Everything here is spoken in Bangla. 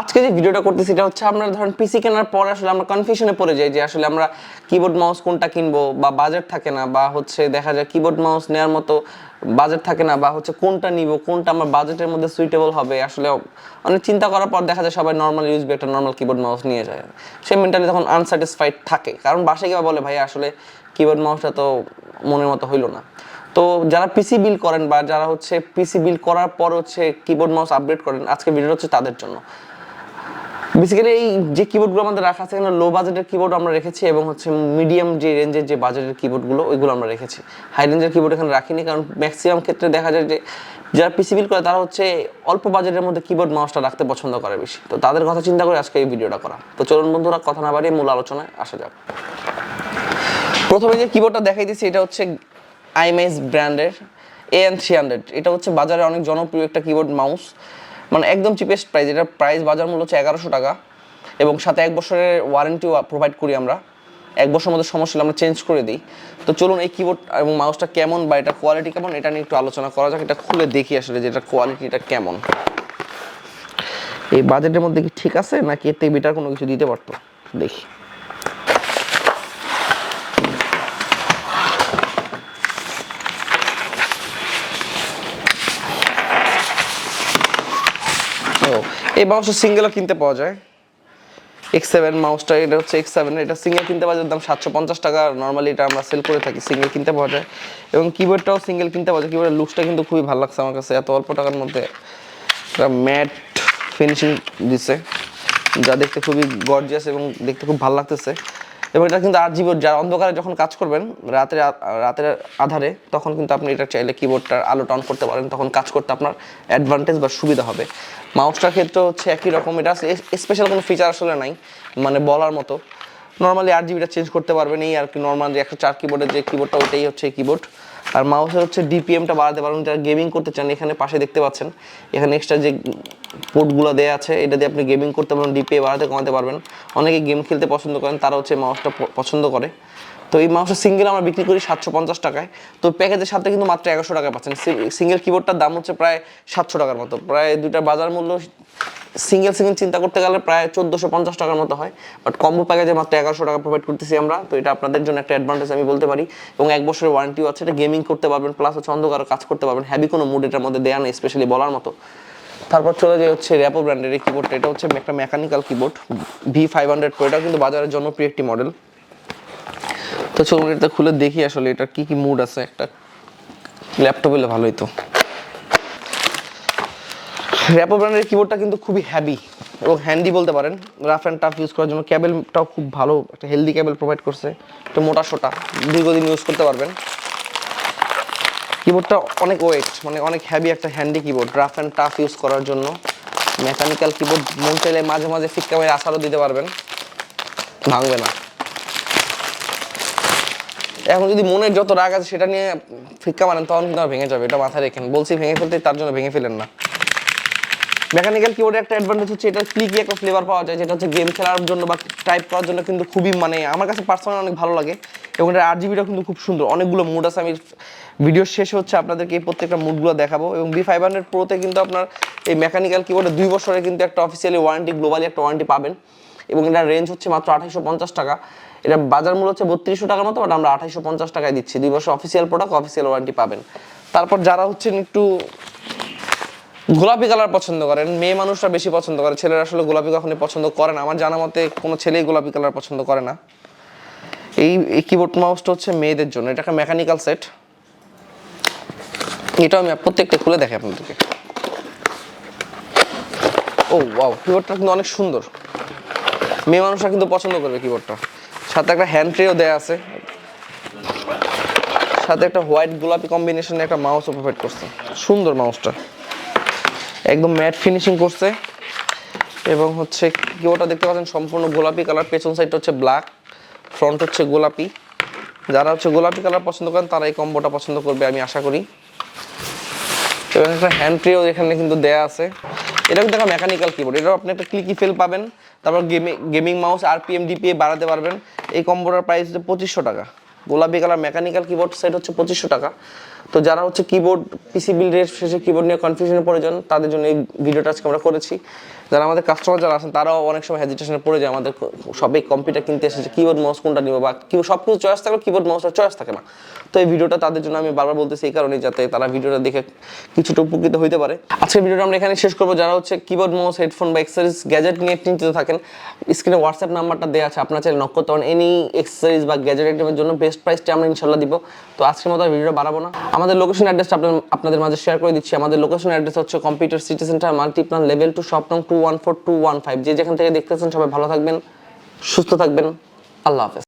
আজকে যে ভিডিওটা করতেছি, এটা হচ্ছে আমরা ধরেন পিসি কেনার পর আসলে আমরা কনফিউশনে পড়ে যাই যে আসলে আমরা কিবোর্ড মাউস কোনটা কিনবো বা বাজেট থাকে না বা হচ্ছে দেখা যায় কিবোর্ড মাউস নেওয়ার মতো বাজেট থাকে না বা হচ্ছে কোনটা নিব, কোনটা আমার বাজেটের মধ্যে সুইটেবল হবে আসলে অনেক চিন্তা করার পর দেখা যায় সবাই নর্মাল ইউজবি একটা নর্মাল কিবোর্ড মাউস নিয়ে যায়। সে মেন্টালি তখন আনস্যাটিসফাইড থাকে। কারণ বাসায় গিয়ে বলে ভাই আসলে কিবোর্ড মাউসটা তো মনের মতো হইল না। তো যারা পিসি বিল করেন বা যারা হচ্ছে পিসি বিল করার পর হচ্ছে কিবোর্ড মাউস আপডেট করেন আজকে ভিডিও হচ্ছে তাদের জন্য। বেসিক্যালি এই যে কিবোর্ডগুলো আমাদের রাখা আছে এখানে লো বাজেটের কিবোর্ড আমরা রেখেছি এবং হচ্ছে মিডিয়াম যে রেঞ্জের যে বাজেটের কিবোর্ডগুলো ওইগুলো আমরা রেখেছি। হাই রেঞ্জের কিবোর্ড এখানে রাখিনি, কারণ ম্যাক্সিমাম ক্ষেত্রে দেখা যায় যে যারা পিসি বিল করে, তারা হচ্ছে অল্প বাজেটের মধ্যে কিবোর্ড মাউসটা রাখতে পছন্দ করে বেশি। তো তাদের কথা চিন্তা করে আজকে এই ভিডিওটা করা। তো চলুন বন্ধুরা, কথা না বাড়িয়ে মূল আলোচনায় আসা যাক। প্রথমে যে কিবোর্ডটা দেখাই দিচ্ছি এটা হচ্ছে আইএমএস ব্র্যান্ডের এএন থ্রি হান্ড্রেড এটা হচ্ছে বাজারে অনেক জনপ্রিয় একটা কিবোর্ড মাউস মানে একদম চিপেস্ট প্রাইস এটার প্রাইস বাজার মূল্য হচ্ছে এগারোশো টাকা এবং সাথে এক বছরের ওয়ারেন্টিও প্রোভাইড করি আমরা। এক বছরের মধ্যে সমস্যা হলে আমরা চেঞ্জ করে দিই। তো চলুন এই কিবোর্ড এবং মাউসটা কেমন বা এটা কোয়ালিটি কেমন এটা নিয়ে একটু আলোচনা করা যাক, এটা খুলে দেখি আসলে যে এটার কোয়ালিটিটা কেমন। এই বাজেটের মধ্যে কি ঠিক আছে নাকি এর থেকে বেটার কোনো কিছু দিতে পারতো? দেখি। ও, এই মাউসটা সিঙ্গেলও কিনতে পাওয়া যায়। এক্স সেভেন মাউসটা, এটা হচ্ছে এক্স সেভেন এটা সিঙ্গেল কিনতে পাওয়া যায়, দাম সাতশো পঞ্চাশ টাকা নর্মালি এটা আমরা সেল করে থাকি সিঙ্গেল কিনতে পাওয়া যায়। এবং কিবোর্ডটাও সিঙ্গেল কিনতে পাওয়া যায় কিবোর্ডের লুকসটা কিন্তু খুবই ভালো লাগছে আমার কাছে, এত অল্প টাকার মধ্যে। একটা ম্যাট ফিনিশিং দিছে, যা দেখতে খুবই গর্জিয়াস এবং দেখতে খুব ভালো লাগতেছে। এবং এটা কিন্তু আর জিবি যারা অন্ধকারে যখন কাজ করবেন, রাতের রাতের আধারে, তখন কিন্তু আপনি এটা চাইলে কিবোর্ডটার আলোটা অন করতে পারেন, তখন কাজ করতে আপনার অ্যাডভান্টেজ বা সুবিধা হবে। মাউসটার ক্ষেত্রে হচ্ছে একই রকম, এটা স্পেশাল কোনো ফিচার আসলে নাই মানে বলার মতো। নর্মালি আর জিবিটা চেঞ্জ করতে পারবেন, এই আর কি নর্মাল যে একশো চার কিবোর্ডের যে কিবোর্ডটা ওটাই হচ্ছে কিবোর্ড আর মাউসের হচ্ছে ডিপিএমটা বাড়াতে পারবেন যারা গেমিং করতে চান, এখানে পাশে দেখতে পাচ্ছেন। এখানে এক্সট্রা যে পোর্টগুলো দেওয়া আছে, এটা দিয়ে আপনি গেমিং করতে পারবেন ডিপিএ বাড়াতে কমাতে পারবেন। অনেকে গেম খেলতে পছন্দ করেন, তারা হচ্ছে মাউসটা পছন্দ করে। তো এই মাউসটা সিঙ্গেল আমরা বিক্রি করি সাতশো পঞ্চাশ টাকায়। তো প্যাকেজের সাথে কিন্তু মাত্র এগারোশো টাকায় পাচ্ছেন। সিঙ্গেল কিবোর্ডটার দাম হচ্ছে প্রায় সাতশো টাকার মতো। প্রায় দুইটার বাজার মূল্য সিঙ্গেল সিঙ্গেল চিন্তা করতে গেলে প্রায় চোদ্দোশো পঞ্চাশ টাকার মতো হয়। বাট কম্বো প্যাকেজে মাত্র এগারোশো টাকা প্রোভাইড করতেছি আমরা। তো এটা আপনাদের জন্য একটা অ্যাডভান্টেজ আমি বলতে পারি। এবং এক বছরের ওয়ারেন্টিও আছে। এটা গেমিং করতে পারবেন প্লাস হচ্ছে অন্ধকার কাজ করতে পারবেন। হ্যাভি কোনো মুড এটার মধ্যে দেয়া নেই স্পেশালি বলার মতো। তারপর চলে যায় হচ্ছে র্যাপো ব্র্যান্ডের এই কিবোর্ডটা এটা হচ্ছে একটা mechanical keyboard V five hundred pro এটাও কিন্তু বাজারের জনপ্রিয় একটি মডেল তো চলুন এটা খুলে দেখি আসলে এটা কি কি মুড আছে একটা। ল্যাপটপ হলে ভালোই তো। র্যাপো ব্র্যান্ডের কিবোর্ডটা কিন্তু খুবই হ্যাভি এবং হ্যান্ডি বলতে পারেন। রাফ অ্যান্ড টাফ ইউজ করার জন্য ক্যাবেলটাও খুব ভালো, একটা হেলদি ক্যাবেল প্রোভাইড করছে। একটু মোটা সোটা, দীর্ঘদিন ইউজ করতে পারবেন। কিবোর্ডটা অনেক ওয়েট মানে অনেক হ্যাভি একটা handy keyboard rough and tough use করার জন্য। মেকানিক্যাল কিবোর্ড মন চাইলে মাঝে মাঝে ফিক্কা মেরে আসারও দিতে পারবেন। ভাঙবে না। এখন যদি মনের যত রাগ আছে সেটা নিয়ে ফিক্কা মারেন, তখন কিন্তু ভেঙে যাবে। এটা মাথায় রেখেন। বলছি ভেঙে ফেলতে, তার জন্য ভেঙে ফেলেন না। মেকানিক্যাল কিবোর্ডের একটা অ্যাডভান্টেজ হচ্ছে এটা ক্লিকি একটা ফ্লেভার পাওয়া যায়, যেটা হচ্ছে গেম খেলার জন্য বা টাইপ করার জন্য কিন্তু খুবই মানে আমার কাছে পার্সোনালি অনেক ভালো লাগে এবং এটা আর জিবিটা কিন্তু খুব সুন্দর। অনেকগুলো মুড আছে। আমি ভিডিও শেষে হচ্ছে আপনাদেরকে এই প্রত্যেকটা মুডগুলো দেখাবো এবং বি ফাইভ হান্ড্রেড প্রোতে কিন্তু আপনার এই মেকানিক্যাল কিবোর্ডে দুই বছরে কিন্তু একটা অফিসিয়ালি ওয়ারেন্টি গ্লোবালি একটা ওয়ারেন্টি পাবেন। এবং এটার রেঞ্জ হচ্ছে মাত্র আঠাইশো পঞ্চাশ টাকা। এটা বাজার মূল্য হচ্ছে বত্রিশশো টাকার মতো বাট আমরা আঠাইশো পঞ্চাশ টাকায় দিচ্ছি। দুই বছর অফিসিয়াল প্রোডাক্ট অফিসিয়াল ওয়ারেন্টি পাবেন। তারপর যারা হচ্ছেন একটু গোলাপি কালার পছন্দ করেন, মেয়ে মানুষরা বেশি পছন্দ করে, ছেলেরা আসলে গোলাপি কখনোই পছন্দ করে না। আমার জানা মতে কোনো ছেলেই গোলাপি কালার পছন্দ করে না। এই এই কিবোর্ড মাউসটা হচ্ছে মেয়েদের জন্য। এটা একটা মেকানিক্যাল সেট এটাও আমি প্রত্যেকটা খুলে দেখে আপনাদেরকে। ও ওয়াও কিবোর্ডটা কিন্তু অনেক সুন্দর। মেয়ে মানুষরা কিন্তু পছন্দ করবে কিবোর্ডটা সাথে একটা হ্যান্ড ট্রেও দেয়া আছে। সাথে একটা হোয়াইট গোলাপি কম্বিনেশনে একটা মাউসও প্রোভাইড করছে। সুন্দর মাউসটা একদম ম্যাট ফিনিশিং করছে। এবং হচ্ছে কিবোর্ডটা দেখতে পাচ্ছেন সম্পূর্ণ গোলাপি কালার পেছন সাইডটা হচ্ছে ব্ল্যাক ফ্রন্ট হচ্ছে গোলাপি। যারা হচ্ছে গোলাপি কালার পছন্দ করেন, তারা এই কম্বোটা পছন্দ করবে, আমি আশা করি। এবং একটা হ্যান্ড ট্রেও এখানে কিন্তু দেয়া আছে। এটা কিন্তু একটা মেকানিক্যাল কিবোর্ড এটাও আপনি একটা ক্লিকি ফেল পাবেন। তারপর গেমিং গেমিং মাউস আর পি আরপিএম ডিপিএ বাড়াতে পারবেন। এই কম্বোটার প্রাইস হচ্ছে পঁচিশশো টাকা। গোলাপি কালার মেকানিক্যাল কিবোর্ড সেট হচ্ছে পঁচিশশো টাকা। তো যারা হচ্ছে কিবোর্ড পিসি বিল্ডের শেষে কিবোর্ড নিয়ে কনফিউশনে পড়ে যান, তাদের জন্য এই ভিডিওটা আজকে আমরা করেছি। যারা আমাদের কাস্টমার যারা আছেন, তারাও অনেক সময় হেজিটেশনে পড়ে যায়, আমাদের সবাই কম্পিউটার কিনতে এসেছে কিবোর্ড মাউস কোনটা নিব বা কি সব কিছু চয়েস থাকলে কিবোর্ড মাউসটা চয়েস থাকে না। তো এই ভিডিওটা তাদের জন্য আমি বারবার বলতেছি এই কারণে যাতে তারা ভিডিওটা দেখে কিছুটা উপকৃত হইতে পারে। আজকের ভিডিওটা আমরা এখানে শেষ করব। যারা হচ্ছে কিবোর্ড মাউস হেডফোন বা এক্সারসাইজ গ্যাজেট নিয়ে চিন্তিত থাকেন স্ক্রিনে হোয়াটসঅ্যাপ নাম্বারটা দেওয়া আছে, আপনার চাইলে নক করতে পারেন। এনি এক্সারসাইজ বা গ্যাজেট আইটেমের জন্য বেস্ট প্রাইসটা আমরা ইনশাল্লাহ দিব। তো আজকের মতো ভিডিওটা বাড়াবো না। আমাদের লোকেশন অ্যাড্রেসটা আপনার, আপনাদের মাঝে শেয়ার করে দিচ্ছি। আমাদের লোকেশন অ্যাড্রেস হচ্ছে computer city centre Multiplan level two shop নং two one four two one five যে যেখান থেকে দেখতেছেন সবাই ভালো থাকবেন, সুস্থ থাকবেন। আল্লাহ হাফেজ।